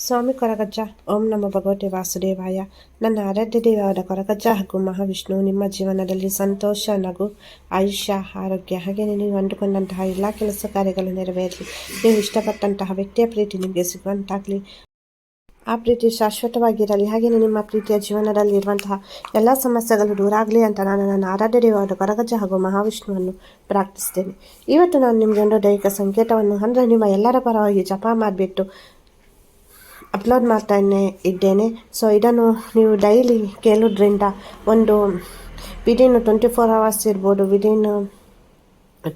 ಸ್ವಾಮಿ ಕೊರಗಜ್ಜ. ಓಂ ನಮ್ಮ ಭಗವತಿ ವಾಸುದೇವಾಯ. ನನ್ನ ಆರಾಧ್ಯ ದೇವರಾದ ಕೊರಗಜ್ಜ ಹಾಗೂ ಮಹಾವಿಷ್ಣು ನಿಮ್ಮ ಜೀವನದಲ್ಲಿ ಸಂತೋಷ, ನಗು, ಆಯುಷ್ಯ, ಆರೋಗ್ಯ ಹಾಗೆಯೇ ನೀವು ಅಂದುಕೊಂಡಂತಹ ಎಲ್ಲ ಕೆಲಸ ಕಾರ್ಯಗಳು ನೆರವೇರಲಿ. ನೀವು ಇಷ್ಟಪಟ್ಟಂತಹ ವ್ಯಕ್ತಿಯ ಪ್ರೀತಿ ನಿಮಗೆ ಸಿಗುವಂತಾಗಲಿ. ಆ ಪ್ರೀತಿ ಶಾಶ್ವತವಾಗಿರಲಿ. ಹಾಗೆಯೇ ನಿಮ್ಮ ಪ್ರೀತಿಯ ಜೀವನದಲ್ಲಿ ಇರುವಂತಹ ಎಲ್ಲ ಸಮಸ್ಯೆಗಳು ದೂರ ಆಗಲಿ ಅಂತ ನಾನು ನನ್ನ ಆರಾಧ್ಯ ದೇವರಾದ ಕೊರಗಜ್ಜ ಹಾಗೂ ಮಹಾವಿಷ್ಣುವನ್ನು ಪ್ರಾರ್ಥಿಸ್ತೇನೆ. ಇವತ್ತು ನಾನು ನಿಮಗೆ ಒಂದು ದೈಹಿಕ ಸಂಕೇತವನ್ನು ಅಂದರೆ ನಿಮ್ಮ ಎಲ್ಲರ ಪರವಾಗಿ ಜಪ ಮಾಡಿಬಿಟ್ಟು ಅಪ್ಲೋಡ್ ಮಾಡ್ತಾನೆ ಇದ್ದೇನೆ. ಸೊ ಇದನ್ನು ನೀವು ಡೈಲಿ ಕೇಳೋದ್ರಿಂದ ಒಂದು ವಿದಿನ್ ಟ್ವೆಂಟಿ ಫೋರ್ ಅವರ್ಸ್ ಇರ್ಬೋದು ವಿದಿನ್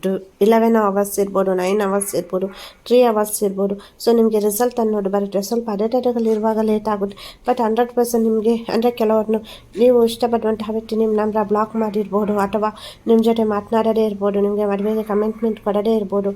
ಟು ಇಲೆವೆನ್ ಅವರ್ಸ್ ಇರ್ಬೋದು ನೈನ್ ಅವರ್ಸ್ ಇರ್ಬೋದು ತ್ರೀ ಅವರ್ಸ್ ಇರ್ಬೋದು. ಸೊ ನಿಮಗೆ ರಿಸಲ್ಟ್ ಅನ್ನೋದು ಬರುತ್ತೆ. ಸ್ವಲ್ಪ ಇರುವಾಗ ಲೇಟ್ ಆಗುತ್ತೆ. ಬಟ್ ಹಂಡ್ರೆಡ್ ಪರ್ಸೆಂಟ್ ನಿಮಗೆ, ಅಂದರೆ ಕೆಲವ್ರನ್ನು ನೀವು ಇಷ್ಟಪಡುವಂತಹ ವ್ಯಕ್ತಿ ನಿಮ್ಮ ನಂಬರ್ ಬ್ಲಾಕ್ ಮಾಡಿರ್ಬೋದು, ಅಥವಾ ನಿಮ್ಮ ಜೊತೆ ಮಾತನಾಡೋದೇ ಇರ್ಬೋದು, ನಿಮಗೆ ಮದುವೆಗೆ ಕಮಿಟ್ಮೆಂಟ್ ಕೊಡೋದೇ ಇರ್ಬೋದು.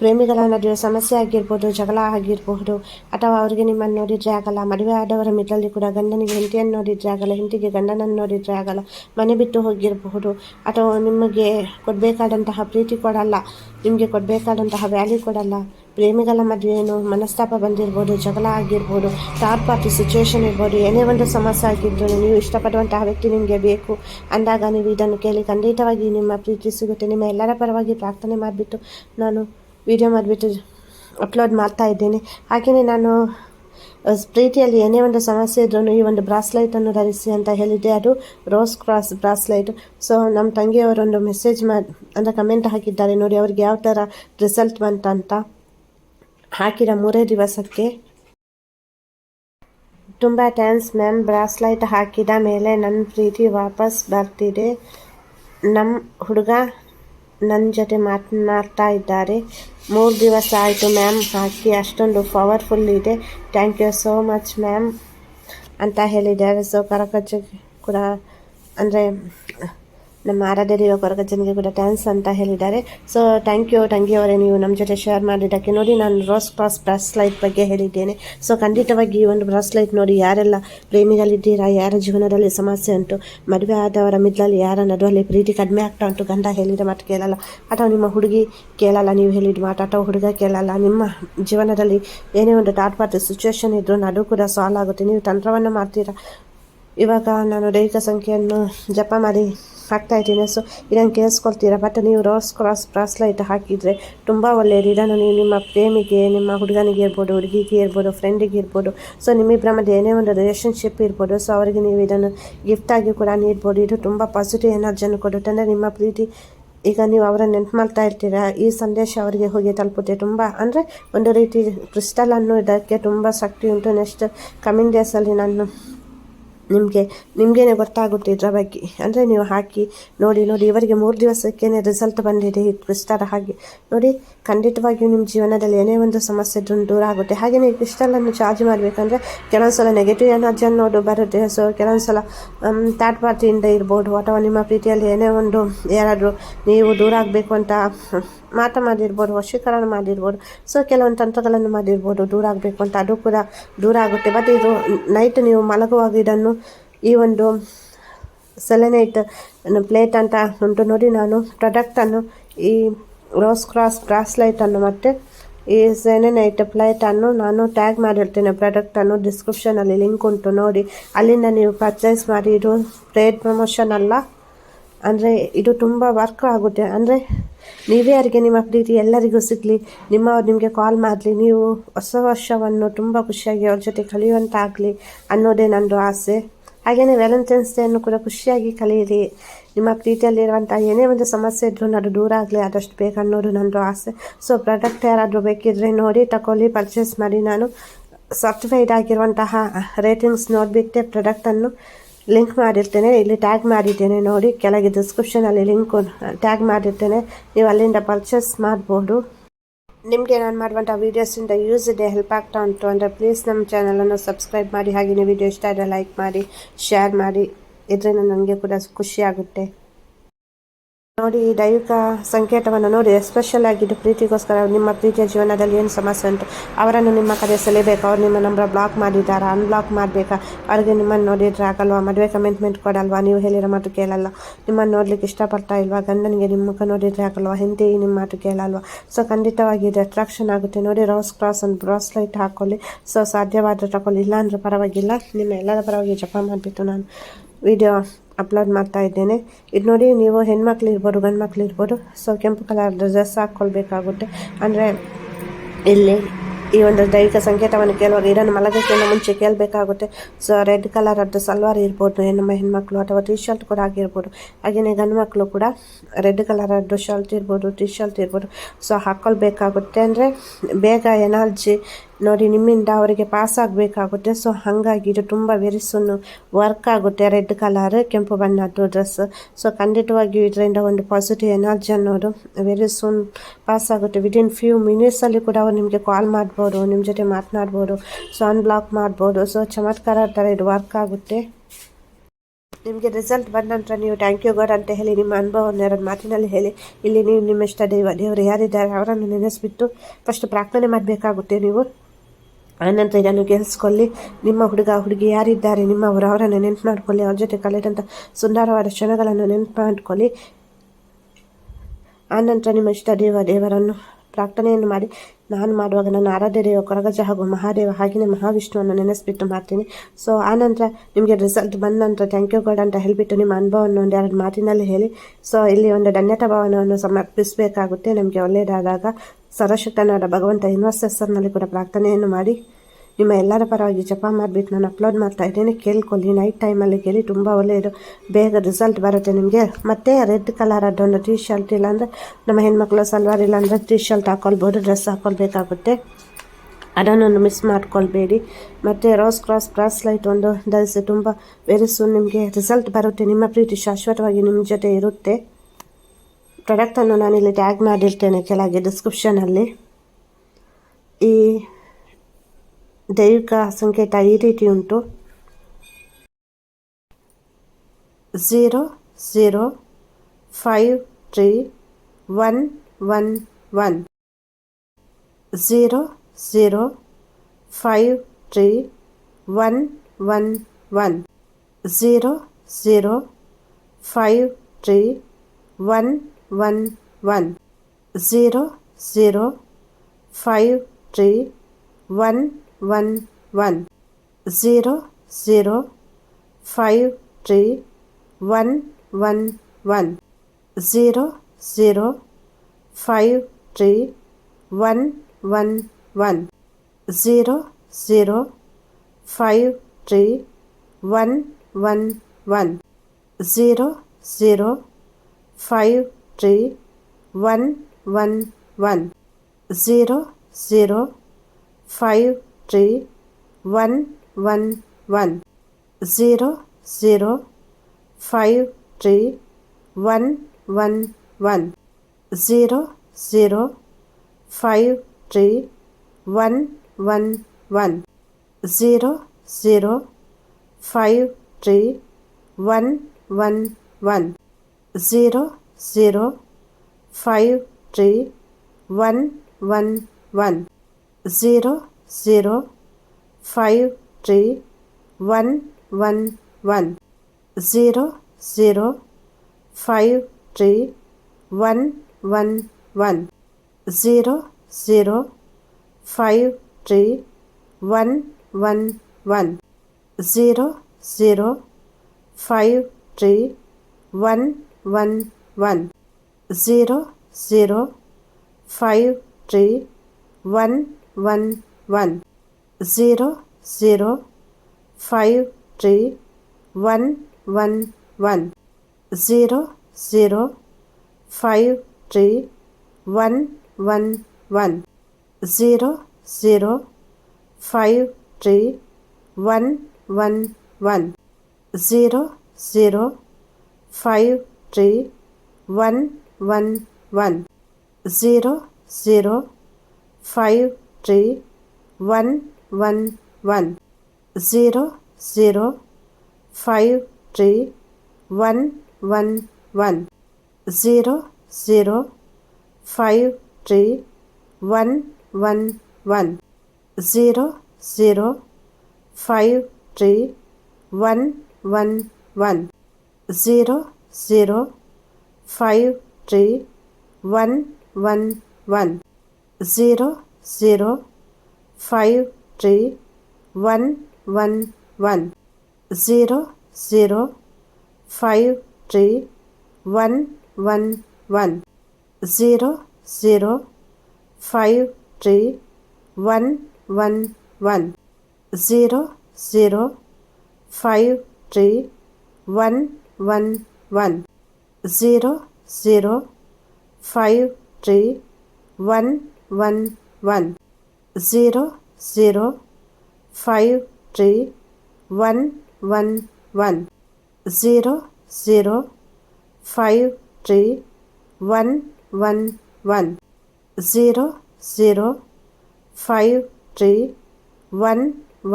ಪ್ರೇಮಿಗಳ ನಡುವೆ ಸಮಸ್ಯೆ ಆಗಿರ್ಬೋದು, ಜಗಳ ಆಗಿರಬಹುದು ಅಥವಾ ಅವರಿಗೆ ನಿಮ್ಮನ್ನು ನೋಡಿದರೆ ಆಗಲ್ಲ, ಮದುವೆ ಆದವರ ಮಿಡಲ್ಲಿ ಕೂಡ ಗಂಡನಿಗೆ ಹೆಂಡತಿಯನ್ನು ನೋಡಿದರೆ ಆಗಲ್ಲ, ಹೆಂಡತಿಗೆ ಗಂಡನನ್ನು ನೋಡಿದರೆ ಆಗಲ್ಲ, ಮನೆ ಬಿಟ್ಟು ಹೋಗಿರಬಹುದು, ಅಥವಾ ನಿಮಗೆ ಕೊಡಬೇಕಾದಂತಹ ಪ್ರೀತಿ ಕೊಡಲ್ಲ, ನಿಮಗೆ ಕೊಡಬೇಕಾದಂತಹ ವ್ಯಾಲ್ಯೂ ಕೊಡಲ್ಲ, ಪ್ರೇಮಿಗಳ ಮದುವೆಯನ್ನು ಮನಸ್ತಾಪ ಬಂದಿರ್ಬೋದು, ಜಗಳ ಆಗಿರ್ಬೋದು ಥರ್ಡ್ ಪಾರ್ಟಿ ಸಿಚುವೇಶನ್ ಇರ್ಬೋದು, ಏನೇ ಒಂದು ಸಮಸ್ಯೆ ಆಗಿದ್ರೂ ನೀವು ಇಷ್ಟಪಡುವಂತಹ ವ್ಯಕ್ತಿ ನಿಮಗೆ ಬೇಕು, ಅಂದಾಗ ನೀವು ಇದನ್ನು ಕೇಳಿ ಖಂಡಿತವಾಗಿ ನಿಮ್ಮ ಪ್ರೀತಿ ಸಿಗುತ್ತೆ, ನಿಮ್ಮ ಎಲ್ಲರ ಪರವಾಗಿ ಪ್ರಾರ್ಥನೆ ಮಾಡಿಬಿಟ್ಟು ನಾನು ವಿಡಿಯೋ ಮಾಡಿಬಿಟ್ಟು ಅಪ್ಲೋಡ್ ಮಾಡ್ತಾ ಇದ್ದೇನೆ. ಹಾಗೆಯೇ ನಾನು ಪ್ರೀತಿಯಲ್ಲಿ ಏನೇ ಒಂದು ಸಮಸ್ಯೆ ಇದ್ರೂ ಈ ಒಂದು ಬ್ರಾಸ್ಲೈಟನ್ನು ಧರಿಸಿ ಅಂತ ಹೇಳಿದ್ದೆ. ಅದು ರೋಸ್ ಕ್ರಾಸ್ ಬ್ರಾಸ್ಲೈಟ್. ಸೊ ನಮ್ಮ ತಂಗಿಯವರೊಂದು ಮೆಸೇಜ್ ಮಾಡಿ ಅಂದರೆ ಕಮೆಂಟ್ ಹಾಕಿದ್ದಾರೆ. ನೋಡಿ, ಅವ್ರಿಗೆ ಯಾವ ಥರ ರಿಸಲ್ಟ್ ಬಂತಂತ. ಹಾಕಿದ ಮೂರೇ ದಿವಸಕ್ಕೆ. ತುಂಬ ಥ್ಯಾಂಕ್ಸ್ ಮ್ಯಾಮ್. ಬ್ರಾಸ್ಲೈಟ್ ಹಾಕಿದ ಮೇಲೆ ನನ್ನ ಪ್ರೀತಿ ವಾಪಸ್ ಬರ್ತಿದೆ. ನಮ್ಮ ಹುಡುಗ ನನ್ನ ಜೊತೆ ಮಾತನಾಡ್ತಾ ಇದ್ದಾರೆ. ಮೂರು ದಿವಸ ಆಯಿತು ಮ್ಯಾಮ್ ಹಾಕಿ, ಅಷ್ಟೊಂದು ಪವರ್ಫುಲ್ ಇದೆ. Thank you so much ma'am ಅಂತ ಹೇಳಿದ್ದಾರೆ. ಸೊ ಕರಕಜ್ಜಿ ಕೂಡ, ಅಂದರೆ ನಮ್ಮ ಆರಾಧ್ಯರಿರೋ ಕೊರಗಜ್ಜನಿಗೆ ಕೂಡ ಥ್ಯಾಂಕ್ಸ್ ಅಂತ ಹೇಳಿದ್ದಾರೆ. ಸೊ ಥ್ಯಾಂಕ್ ಯು ತಂಗಿಯವರೇ ನೀವು ನಮ್ಮ ಜೊತೆ ಶೇರ್ ಮಾಡಿದ್ದಕ್ಕೆ ನೋಡಿ ನಾನು ರೋಸ್ ಕ್ರಾಸ್ ಬ್ರಾಸ್ಲೈಟ್ ಬಗ್ಗೆ ಹೇಳಿದ್ದೇನೆ. ಸೊ ಖಂಡಿತವಾಗಿ ಈ ಒಂದು ಬ್ರಾಸ್ಲೈಟ್ ನೋಡಿ ಯಾರೆಲ್ಲ ಪ್ರೇಮಿಗಳಿದ್ದೀರಾ, ಯಾರ ಜೀವನದಲ್ಲಿ ಸಮಸ್ಯೆ ಉಂಟು, ಮದುವೆ ಆದವರ ಮಿದ್ಲಲ್ಲಿ ಯಾರ ನಡುವಲ್ಲಿ ಪ್ರೀತಿ ಕಡಿಮೆ ಆಗ್ತಾ ಉಂಟು ಗಂಡ ಹೇಳಿದ ಮಾತು ಕೇಳಲ್ಲ. ಅಥವಾ ನಿಮ್ಮ ಹುಡುಗಿ ಕೇಳಲ್ಲ, ನೀವು ಹೇಳಿದ ಮಾತು, ಅಥವಾ ಹುಡುಗ ಕೇಳಲ್ಲ, ನಿಮ್ಮ ಜೀವನದಲ್ಲಿ ಏನೇ ಒಂದು ಟಾಟ್ ಪಾರ್ಟಿ ಸಿಚುವೇಶನ್ ಇದ್ದರೂ ನಡು ಕೂಡ ಸಾಲ್ವ್ ಆಗುತ್ತೆ. ನೀವು ತಂತ್ರವನ್ನು ಮಾಡ್ತೀರಾ? ಇವಾಗ ನಾನು ದೈಹಿಕ ಸಂಖ್ಯೆಯನ್ನು ಜಪ ಮಾಡಿ ಇದ್ದೀನಿ. ಸೊ ಇದನ್ನು ಕೇಳಿಸ್ಕೊಳ್ತೀರಾ? ಬಟ್ ನೀವು ರೋಸ್ ಕ್ರಾಸ್ ಬ್ರಾಸ್ಲೈಟ್ ಹಾಕಿದರೆ ತುಂಬ ಒಳ್ಳೆಯದು. ಇದನ್ನು ನೀವು ನಿಮ್ಮ ಪ್ರೇಮಿಗೆ, ನಿಮ್ಮ ಹುಡುಗನಿಗೆ ಇರ್ಬೋದು, ಹುಡುಗಿಗೆ ಇರ್ಬೋದು ಫ್ರೆಂಡಿಗೆ ಇರ್ಬೋದು ಸೊ ನಿಮ್ಮಿಬ್ಬರ ಮಧ್ಯೆ ಏನೇ ಒಂದು ರಿಲೇಷನ್ಶಿಪ್ ಇರ್ಬೋದು ಸೊ ಅವರಿಗೆ ನೀವು ಇದನ್ನು ಗಿಫ್ಟಾಗಿ ಕೂಡ ನೀಡ್ಬೋದು. ಇದು ತುಂಬ ಪಾಸಿಟಿವ್ ಎನರ್ಜಿಯನ್ನು ಕೊಡುತ್ತೆ. ಅಂದರೆ ನಿಮ್ಮ ಪ್ರೀತಿ, ಈಗ ನೀವು ಅವರ ನೆನ್ಪು ಮಾಡ್ತಾ ಇರ್ತೀರಾ? ಈ ಸಂದೇಶ ಅವರಿಗೆ ಹೋಗಿ ತಲುಪುತ್ತೆ. ತುಂಬ, ಅಂದರೆ ಒಂದು ರೀತಿ ಕ್ರಿಸ್ಟಲ್ ಇದಕ್ಕೆ ತುಂಬ ಶಕ್ತಿ ಉಂಟು. ನೆಕ್ಸ್ಟ್ ಕಮಿಂಗ್ ಡೇಸಲ್ಲಿ ನಾನು ನಿಮಗೆ, ನಿಮಗೇನೆ ಗೊತ್ತಾಗುತ್ತೆ ಇದರ ಬಗ್ಗೆ. ಅಂದರೆ ನೀವು ಹಾಕಿ ನೋಡಿ ನೋಡಿ, ಇವರಿಗೆ ಮೂರು ದಿವಸಕ್ಕೇನೆ ರಿಸಲ್ಟ್ ಬಂದಿದೆ ಈ ಕ್ರಿಸ್ಟಲ್ ಹಾಗೆ. ನೋಡಿ, ಖಂಡಿತವಾಗಿಯೂ ನಿಮ್ಮ ಜೀವನದಲ್ಲಿ ಏನೇ ಒಂದು ಸಮಸ್ಯೆ ಇದ್ರೂ ದೂರ ಆಗುತ್ತೆ. ಹಾಗೆ ನೀವು ಕ್ರಿಸ್ಟಲನ್ನು ಚಾರ್ಜ್ ಮಾಡಬೇಕಂದ್ರೆ ಕೆಲವೊಂದು ಸಲ ನೆಗೆಟಿವ್ ಎನರ್ಜಿ ಅನ್ನೋದು ಬರುತ್ತೆ. ಸೊ ಕೆಲವೊಂದು ಸಲ ಥರ್ಡ್ ಪಾರ್ಟಿಯಿಂದ ಇರ್ಬೋದು, ಅಥವಾ ನಿಮ್ಮ ಪ್ರೀತಿಯಲ್ಲಿ ಏನೇ ಒಂದು ಯಾರಾದರೂ ನೀವು ದೂರ ಆಗಬೇಕು ಅಂತ ಮಾತ ಮಾಡಿರ್ಬೋದು ವಶೀಕರಣ ಮಾಡಿರ್ಬೋದು, ಸೊ ಕೆಲವೊಂದು ತಂತ್ರಗಳನ್ನು ಮಾಡಿರ್ಬೋದು ದೂರ ಆಗಬೇಕು ಅಂತ ಅದು ಕೂಡ ದೂರ ಆಗುತ್ತೆ ಬಟ್ ಇದು ನೈಟ್ ನೀವು ಮಲಗುವಾಗ ಇದನ್ನು ಈ ಒಂದು ಸೆಲೆನೈಟ್ ಪ್ಲೇಟ್ ಅಂತ ಉಂಟು. ನೋಡಿ ನಾನು ಪ್ರಾಡಕ್ಟನ್ನು ಈ ರೋಸ್ ಕ್ರಾಸ್ ಬ್ರಾಸ್ಲೈಟನ್ನು ಮತ್ತು ಈ ಸೆಲೆನೈಟ್ ಪ್ಲೇಟನ್ನು ನಾನು ಟ್ಯಾಗ್ ಮಾಡಿರ್ತೇನೆ. ಪ್ರಾಡಕ್ಟನ್ನು ಡಿಸ್ಕ್ರಿಪ್ಷನಲ್ಲಿ ಲಿಂಕ್ ಉಂಟು. ನೋಡಿ, ಅಲ್ಲಿಂದ ನೀವು ಪರ್ಚೇಸ್ ಮಾಡಿ, ಇದು ಪ್ಲೇಟ್ ಪ್ರಮೋಷನ್ ಅಲ್ಲ. ಅಂದರೆ ಇದು ತುಂಬ ವರ್ಕ್ ಆಗುತ್ತೆ. ಅಂದರೆ ನೀವೇ ಯಾರಿಗೆ ನಿಮ್ಮ ಪ್ರೀತಿ ಎಲ್ಲರಿಗೂ ಸಿಗಲಿ, ನಿಮ್ಮವ್ರು ನಿಮಗೆ ಕಾಲ್ ಮಾಡಲಿ, ನೀವು ಹೊಸ ವರ್ಷವನ್ನು ತುಂಬ ಖುಷಿಯಾಗಿ ಅವ್ರ ಜೊತೆ ಕಲಿಯುವಂತಾಗಲಿ ಅನ್ನೋದೇ ನನ್ನದು ಆಸೆ. ಹಾಗೆಯೇ ವ್ಯಾಲೆಂಟೈನ್ಸ್ ಡೇಯನ್ನು ಕೂಡ ಖುಷಿಯಾಗಿ ಕಲಿಯಿರಿ. ನಿಮ್ಮ ಪ್ರೀತಿಯಲ್ಲಿರುವಂಥ ಏನೇ ಒಂದು ಸಮಸ್ಯೆ ಇದ್ದರೂ ಅದು ದೂರ ಆಗಲಿ, ಆದಷ್ಟು ಬೇಗ ಅನ್ನೋದು ನನ್ನದು ಆಸೆ. ಸೊ ಪ್ರಾಡಕ್ಟ್ ಯಾರಾದರೂ ಬೇಕಿದ್ದರೆ ನೋಡಿ ತಗೊಳ್ಳಿ ಪರ್ಚೇಸ್ ಮಾಡಿ. ನಾನು ಸರ್ಟಿಫೈಡ್ ಆಗಿರುವಂತಹ ರೇಟಿಂಗ್ಸ್ ನೋಡಿಬಿಟ್ಟೆ ಪ್ರಾಡಕ್ಟನ್ನು ಲಿಂಕ್ ಮಾಡಿರ್ತೇನೆ, ಇಲ್ಲಿ ಟ್ಯಾಗ್ ಮಾಡಿದ್ದೇನೆ ನೋಡಿ, ಕೆಳಗೆ ಡಿಸ್ಕ್ರಿಪ್ಷನಲ್ಲಿ ಲಿಂಕ್ ಟ್ಯಾಗ್ ಮಾಡಿರ್ತೇನೆ. ನೀವು ಅಲ್ಲಿಂದ ಪರ್ಚೇಸ್ ಮಾಡ್ಬೋದು. ನಿಮಗೆ ನಾನು ಮಾಡುವಂಥ ವೀಡಿಯೋಸಿಂದ ಯೂಸ್ ಇದೆ ಹೆಲ್ಪ್ ಆಗ್ತಾ ಉಂಟು ಅಂದರೆ ಪ್ಲೀಸ್ ನಮ್ಮ ಚಾನಲನ್ನು ಸಬ್ಸ್ಕ್ರೈಬ್ ಮಾಡಿ, ಹಾಗೆ ವೀಡಿಯೋ ಇಷ್ಟ ಆದರೆ ಲೈಕ್ ಮಾಡಿ ಶೇರ್ ಮಾಡಿ. ಇದರಿಂದ ನನಗೆ ಕೂಡ ಖುಷಿಯಾಗುತ್ತೆ ನೋಡಿ ಈ ದೈವಿಕ ಸಂಕೇತವನ್ನು ನೋಡಿ ಎಸ್ಪೆಷಲ್ ಆಗಿದ್ದು ಪ್ರೀತಿಗೋಸ್ಕರ ನಿಮ್ಮ ಪ್ರೀತಿಯ ಜೀವನದಲ್ಲಿ ಏನು ಸಮಸ್ಯೆ ಉಂಟು? ಅವರನ್ನು ನಿಮ್ಮ ಕಡೆ ಸೆಳೆಬೇಕು. ಅವ್ರು ನಿಮ್ಮ ನಂಬರ್ ಬ್ಲಾಕ್ ಮಾಡಿದ್ದಾರಾ? ಅನ್ಬ್ಲಾಕ್ ಮಾಡಬೇಕಾ? ಅವ್ರಿಗೆ ನಿಮ್ಮನ್ನು ನೋಡಿದ್ರೆ ಆಗಲ್ವಾ? ಮದುವೆ ಕಮಿಟ್ಮೆಂಟ್ ಕೊಡಲ್ವಾ? ನೀವು ಹೇಳಿರೋ ಮಾತು ಕೇಳಲ್ಲ. ನಿಮ್ಮನ್ನು ನೋಡ್ಲಿಕ್ಕೆ ಇಷ್ಟಪಡ್ತಾ ಇಲ್ವಾ? ಗಂಡನಿಗೆ ನಿಮ್ಮ ಮುಖ ನೋಡಿದ್ರೆ ಆಗಲ್ವಾ? ಹಿಂದೆ ನಿಮ್ಮ ಮಾತು ಕೇಳಲ್ವಾ? ಸೊ ಖಂಡಿತವಾಗಿ ಇದು ಅಟ್ರಾಕ್ಷನ್ ಆಗುತ್ತೆ. ನೋಡಿ ರೋಸ್ ಕ್ರಾಸ್ ಒಂದು ಬ್ರಾಸ್ಲೈಟ್ ಹಾಕೊಳ್ಳಿ. ಸೊ ಸಾಧ್ಯವಾದರೆ ತಗೊಳ್ಳಿ. ಇಲ್ಲ ಅಂದರೆ ಪರವಾಗಿಲ್ಲ. ನಿಮ್ಮ ಎಲ್ಲರ ಪರವಾಗಿ ಜಪ ಮಾಡಿಬಿಟ್ಟು ನಾನು ವಿಡಿಯೋ ಅಪ್ಲೋಡ್ ಮಾಡ್ತಾ ಇದ್ದೇನೆ. ಇದು ನೋಡಿ ನೀವು ಹೆಣ್ಮಕ್ಳು ಇರ್ಬೋದು, ಗಂಡು ಮಕ್ಳು ಇರ್ಬೋದು, ಸೊ ಕೆಂಪು ಕಲರ್ ಡ್ರೆಸ್ ಹಾಕ್ಕೊಳ್ಬೇಕಾಗುತ್ತೆ ಅಂದರೆ ಇಲ್ಲಿ ಈ ಒಂದು ದೈಹಿಕ ಸಂಕೇತವನ್ನು ಕೇಳುವಾಗ ಇದನ್ನು ಮಲಗಕ್ಕಿಂತ ಮುಂಚೆ ಕೇಳಬೇಕಾಗುತ್ತೆ. ಸೊ ರೆಡ್ ಕಲರ್ ಅದು ಸಲ್ವಾರ್ ಇರ್ಬೋದು ನಮ್ಮ ಹೆಣ್ಮಕ್ಳು ಅಥವಾ ಟಿ ಶರ್ಟ್ ಕೂಡ ಆಗಿರ್ಬೋದು. ಹಾಗೆಯೇ ಗಂಡು ಮಕ್ಕಳು ಕೂಡ ರೆಡ್ ಕಲರ್ ಅದು ಶರ್ಟ್ ಇರ್ಬೋದು ಟಿ ಶರ್ಟ್ ಇರ್ಬೋದು. ಸೊ ಹಾಕ್ಕೊಳ್ಬೇಕಾಗುತ್ತೆ ಅಂದರೆ ಬೇಗ ಎನರ್ಜಿ ನೋಡಿ, ನಿಮ್ಮಿಂದ ಅವರಿಗೆ ಪಾಸ್ ಆಗಬೇಕಾಗುತ್ತೆ. ಸೊ ಹಾಗಾಗಿ ಇದು ತುಂಬ ವೆರಿ ಸೂನ್ ವರ್ಕ್ ಆಗುತ್ತೆ. ರೆಡ್ ಕಲರ್ ಕೆಂಪು ಬಣ್ಣದ್ದು ಡ್ರೆಸ್ ಸೊ ಖಂಡಿತವಾಗಿಯೂ ಇದರಿಂದ ಒಂದು ಪಾಸಿಟಿವ್ ಎನರ್ಜಿ ಅನ್ನೋದು ವೆರಿ ಸೂನ್ ಪಾಸ್ ಆಗುತ್ತೆ. ವಿದಿನ್ ಫ್ಯೂ ಮಿನಿಟ್ಸಲ್ಲಿ ಕೂಡ ಅವ್ರು ನಿಮಗೆ ಕಾಲ್ ಮಾಡ್ಬೋದು ನಿಮ್ಮ ಜೊತೆ ಮಾತನಾಡ್ಬೋದು ಸೊ ಅನ್ಬ್ಲಾಕ್ ಮಾಡ್ಬೋದು. ಸೊ ಚಮತ್ಕಾರ ಥರ ಇದು ವರ್ಕ್ ಆಗುತ್ತೆ. ನಿಮಗೆ ರಿಸಲ್ಟ್ ಬಂದ ನಂತರ ನೀವು ಥ್ಯಾಂಕ್ ಯು ಗಾಡ್ ಅಂತ ಹೇಳಿ, ನಿಮ್ಮ ಅನುಭವವನ್ನು ಎರಡು ಮಾತಿನಲ್ಲಿ ಹೇಳಿ, ಇಲ್ಲಿ ನೀವು ನಿಮ್ಮ ಇಷ್ಟ ದೇವ ದೇವರು ಯಾರಿದ್ದಾರೆ, ಅವರನ್ನು ನೆನೆಸ್ಬಿಟ್ಟು ಫಸ್ಟ್ ಪ್ರಾರ್ಥನೆ ಮಾಡಬೇಕಾಗುತ್ತೆ ನೀವು. ಆನಂತರ ಇದನ್ನು ಗೆಲ್ಸ್ಕೊಳ್ಳಿ ನಿಮ್ಮ ಹುಡುಗ ಹುಡುಗಿ ಯಾರಿದ್ದಾರೆ? ನಿಮ್ಮವರು ಅವರನ್ನು ನೆನಪು ಮಾಡ್ಕೊಳ್ಳಿ. ಅವ್ರ ಜೊತೆ ಕಳೆದಂಥ ಸುಂದರವಾದ ಕ್ಷಣಗಳನ್ನು ನೆನಪು ಮಾಡ್ಕೊಳ್ಳಿ. ಆನಂತರ ನಿಮ್ಮ ಇಷ್ಟ ದೇವ, ದೇವರನ್ನು ಪ್ರಾರ್ಥನೆಯನ್ನು ಮಾಡಿ ನಾನು ಮಾಡುವಾಗ ನನ್ನ ಆರಾಧ್ಯ ದೇವ ಕೊರಗಜ ಹಾಗೂ ಮಹಾದೇವ ಹಾಗೆಯೇ ಮಹಾವಿಷ್ಣುವನ್ನು ನೆನೆಸ್ಬಿಟ್ಟು ಮಾಡ್ತೀನಿ. ಸೊ ಆನಂತರ ನಿಮಗೆ ರಿಸಲ್ಟ್ ಬಂದ ನಂತರ ಥ್ಯಾಂಕ್ ಯು ಗಾಡ್ ಅಂತ ಹೇಳಿಬಿಟ್ಟು ನಿಮ್ಮ ಅನುಭವವನ್ನು ಒಂದು ಎರಡು ಮಾತಿನಲ್ಲಿ ಹೇಳಿ. ಸೊ ಇಲ್ಲಿ ಒಂದು ಧನ್ಯತಾ ಭವನವನ್ನು ಸಮರ್ಪಿಸಬೇಕಾಗುತ್ತೆ. ನಮಗೆ ಒಳ್ಳೆಯದಾದಾಗ ಸರ್ವಶಕ್ತನಾದ ಭಗವಂತ ಇನ್ವೆಸ್ಟರ್ಸ್ನಲ್ಲಿ ಕೂಡ ಪ್ರಾರ್ಥನೆಯನ್ನು ಮಾಡಿ. ನಿಮ್ಮ ಎಲ್ಲರ ಪರವಾಗಿ ಜಪ ಮಾಡಿಬಿಟ್ಟು ನಾನು ಅಪ್ಲೋಡ್ ಮಾಡ್ತಾ ಇದ್ದೀನಿ. ಕೇಳ್ಕೊಳ್ಳಿ ನೈಟ್ ಟೈಮಲ್ಲಿ ಕೇಳಿ ತುಂಬ ಒಳ್ಳೆಯದು. ಬೇಗ ರಿಸಲ್ಟ್ ಬರುತ್ತೆ ನಿಮಗೆ. ಮತ್ತು ರೆಡ್ ಕಲರ್ ಅದೊಂದು ಟೀ ಶರ್ಟ್ ಇಲ್ಲಾಂದರೆ ನಮ್ಮ ಹೆಣ್ಮಕ್ಳು ಸಲ್ವಾರ್ ಇಲ್ಲಾಂದರೆ ಟೀ ಶರ್ಟ್ ಹಾಕ್ಕೊಳ್ಬೋದು ಡ್ರೆಸ್ ಹಾಕ್ಕೊಳ್ಬೇಕಾಗುತ್ತೆ ಅದನ್ನೊಂದು ಮಿಸ್ ಮಾಡ್ಕೊಳ್ಬೇಡಿ. ಮತ್ತು ರೋಸ್ ಕ್ರಾಸ್ ಕ್ರಾಸ್ ಲೈಟ್ ಒಂದು ಧರಿಸಿ ತುಂಬ ವೆರಿ ಸೂನ್ ನಿಮಗೆ ರಿಸಲ್ಟ್ ಬರುತ್ತೆ. ನಿಮ್ಮ ಪ್ರೀತಿ ಶಾಶ್ವತವಾಗಿ ನಿಮ್ಮ ಜೊತೆ ಇರುತ್ತೆ. ಪ್ರಾಡಕ್ಟನ್ನು ನಾನಿಲ್ಲಿ ಟ್ಯಾಗ್ ಮಾಡಿರ್ತೇನೆ ಕೆಳಗೆ ಡಿಸ್ಕ್ರಿಪ್ಷನಲ್ಲಿ ಈ ದೈವಿಕ ಸಂಕೇತ ಈ ರೀತಿ ಉಂಟು zero zero five three one one one zero zero five three one one one zero zero five three one one one zero zero five three one one one zero zero five three one one one zero zero five three one one one zero zero five three one one one zero zero five three one one one zero zero five three one one one zero zero five three one one one zero zero five three one one one zero zero five three one one one zero zero five three one one one zero zero five three one one one. Zero zero five three one one one. Zero zero five three one one one. Zero zero five three one one one. Zero zero five three one one one zero zero five three one one one zero zero five three one one one zero zero five three one one one zero zero five three one one one zero zero five three one one one zero zero five three one one one zero zero five three one one one zero zero five three one one one zero zero five three one one one zero zero five three one one one zero zero five three one one one zero zero five three one one one zero zero five three one one one zero zero five three one one one zero zero five three one one one zero zero five three one one one zero zero five three one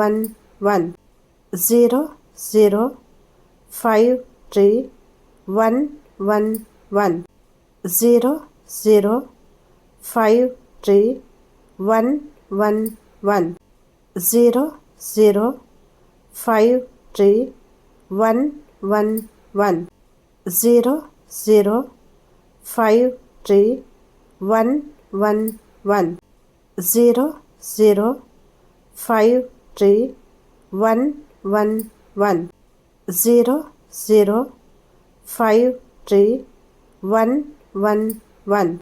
one one zero zero five three one one one zero zero five three one one one zero zero five three one one one zero zero five three one one one zero zero five three one one one zero zero five three one one one